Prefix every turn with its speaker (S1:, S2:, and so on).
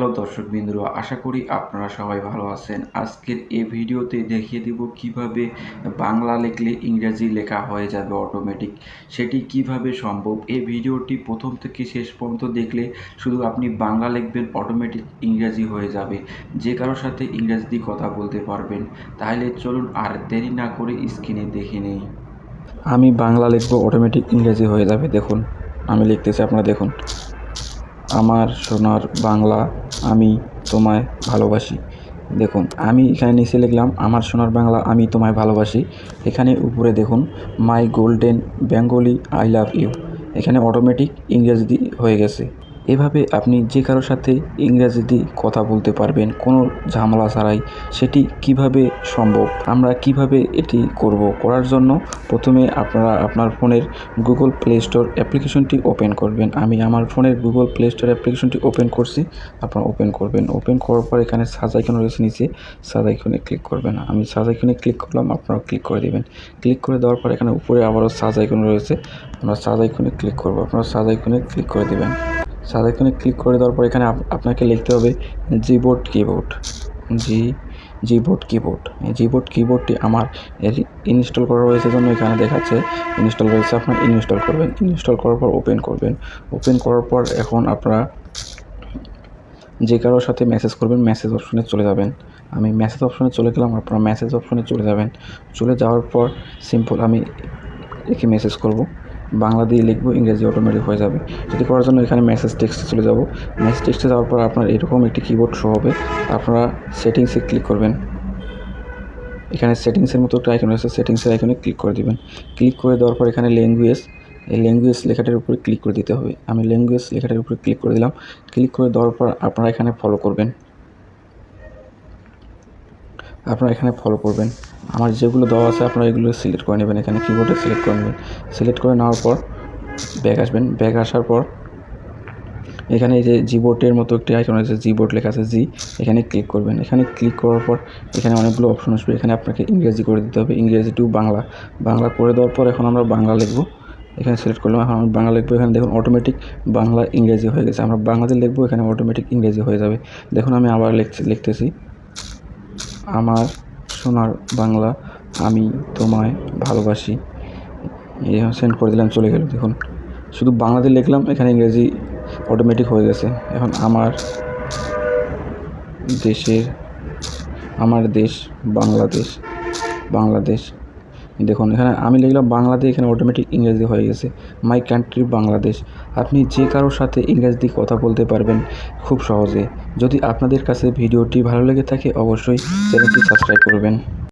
S1: Hello দর্শক বিন্দুরা আশা করি আপনারা সবাই ভালো আছেন। আজকের এই ভিডিওতে দেখিয়ে দিব কীভাবে বাংলা লিখলে ইংরেজি লেখা হয়ে যাবে অটোমেটিক সেটি কীভাবে সম্ভব? এই ভিডিওটি প্রথম থেকে শেষ পর্যন্ত দেখলে শুধু আপনি বাংলা লিখবেন অটোমেটিক ইংরেজি হয়ে যাবে। যে কারোর সাথে ইংরেজি কথা বলতে পারবেন। তাহলে চলুন আর দেরি না করে স্ক্রিনে দেখে নেই। আমি বাংলা লিখব অটোমেটিক ইংরেজি হয়ে যাবে। দেখুন, আমি লিখতেছি, আপনারা দেখুন। আমার সোনার বাংলা আমি তোমায় ভালোবাসি। দেখুন, আমি এখানে নিচে লিখলাম, আমার সোনার বাংলা আমি তোমায় ভালোবাসি। এখানে উপরে দেখুন, my golden Bengali, I love you. এখানে অটোমেটিক ইংরেজি হয়ে গেছে। এভাবে আপনি যে কারোর সাথে ইংরেজিতে কথা বলতে পারবেন, কোনো ঝামেলা ছাড়াই, সেটি কীভাবে সম্ভব? আমরা কীভাবে এটি করব? করার জন্য প্রথমে আপনারা আপনার ফোনের গুগল প্লে স্টোর অ্যাপ্লিকেশনটি ওপেন করবেন। আমি আমার ফোনের গুগল প্লে স্টোর অ্যাপ্লিকেশনটি ওপেন করছি। আপনারা ওপেন করবেন। ওপেন করার পর এখানে সাজ আইকন রয়েছে নিচে। সাজ আইকনে ক্লিক করবেন। আমি সাজ আইকনে ক্লিক করলাম, আপনারা ক্লিক করে দেবেন। ক্লিক করে দেওয়ার পর এখানে উপরে আবারও সাজ আইকন রয়েছে। আমরা সাজ আইকনে ক্লিক করব। আপনারা সাজ আইকনে ক্লিক করে দেবেন। সাজ আইকনে ক্লিক করে দেওয়ার পর এখানে আপনাকে লিখতে হবে জিবোর্ড কিবোর্ড জি জিবোর্ড কিবোর্ড এই জিবোর্ড কিবোর্ডটি আমার ইনস্টল করা রয়েছে জন্য এখানে দেখাচ্ছে ইনস্টল রয়েছে। আপনার ইনস্টল করবেন। ইনস্টল করার পর ওপেন করবেন। ওপেন করার পর এখন আপনারা যে কারোর সাথে মেসেজ করবেন মেসেজ অপশনে চলে যাবেন। আমি মেসেজ অপশনে চলে গেলাম, আপনারা মেসেজ অপশনে চলে যাবেন। চলে যাওয়ার পর সিম্পল আমি একে মেসেজ করব। বাংলা দিয়ে লিখব, ইংরেজি অটোমেটিক হয়ে যাবে। যেটি করার জন্য এখানে মেসেজ টেক্সটে চলে যাব মেসেজ টেক্সটে যাওয়ার পর আপনার এরকম একটি কিবোর্ড শো হবে। আপনারা সেটিংসে ক্লিক করবেন। এখানে সেটিংসের মতো একটা আইকন রয়েছে সেটিংসের আইকনে ক্লিক করে দিবেন। ক্লিক করে দেওয়ার পর এখানে ল্যাঙ্গুয়েজ এই ল্যাঙ্গুয়েজ লেখাটার উপরে ক্লিক করে দিতে হবে। আমি ল্যাঙ্গুয়েজ লেখাটার উপরে ক্লিক করে দিলাম। ক্লিক করে দেওয়ার পর আপনারা এখানে ফলো করবেন। আপনারা এখানে ফলো করবেন। আমার যেগুলো দেওয়া আছে আপনারা এগুলো সিলেক্ট করে নেবেন এখানে কিবোর্ডে সিলেক্ট করে নেবেন। সিলেক্ট করে নেওয়ার পর ব্যাগ আসবেন। ব্যাগ আসার পর এখানে এই যে জিবোর্ডের মতো একটি আইকন আছে জিবোর্ড লেখা আছে জি এখানে ক্লিক করবেন। এখানে ক্লিক করার পর এখানে অনেকগুলো অপশন আসবে। এখানে আপনাকে ইংরেজি করে দিতে হবে। ইংরেজি টু বাংলা। বাংলা করে দেওয়ার পর এখন আমরা বাংলা লিখব। এখানে সিলেক্ট করলাম। এখন আমি বাংলা লিখব। এখানে দেখুন অটোমেটিক বাংলা ইংরেজি হয়ে গেছে। আমরা বাংলাতে লিখব, এখানে অটোমেটিক ইংরেজি হয়ে যাবে। দেখুন আমি আবার লিখতেছি। আমার সোনার বাংলা আমি তোমায় ভালোবাসি। এই সেন্ড করে দিলাম, চলে গেল, দেখুন। শুধু বাংলাতে লিখলাম, এখানে ইংরেজি অটোমেটিক হয়ে গেছে। এখন আমার দেশের, আমার দেশ বাংলাদেশ বাংলাদেশ। দেখুন, এখানে আমি লিখলাম বাংলাতে এখানে অটোমেটিক ইংরেজি হয়ে গেছে। মাই কান্ট্রি বাংলাদেশ আপনি যে কারোর সাথে ইংরেজি কথা বলতে পারবেন খুব সহজে। যদি আপনাদের কাছে ভিডিওটি ভালো লেগে থাকে, অবশ্যই চ্যানেলটি সাবস্ক্রাইব করবেন।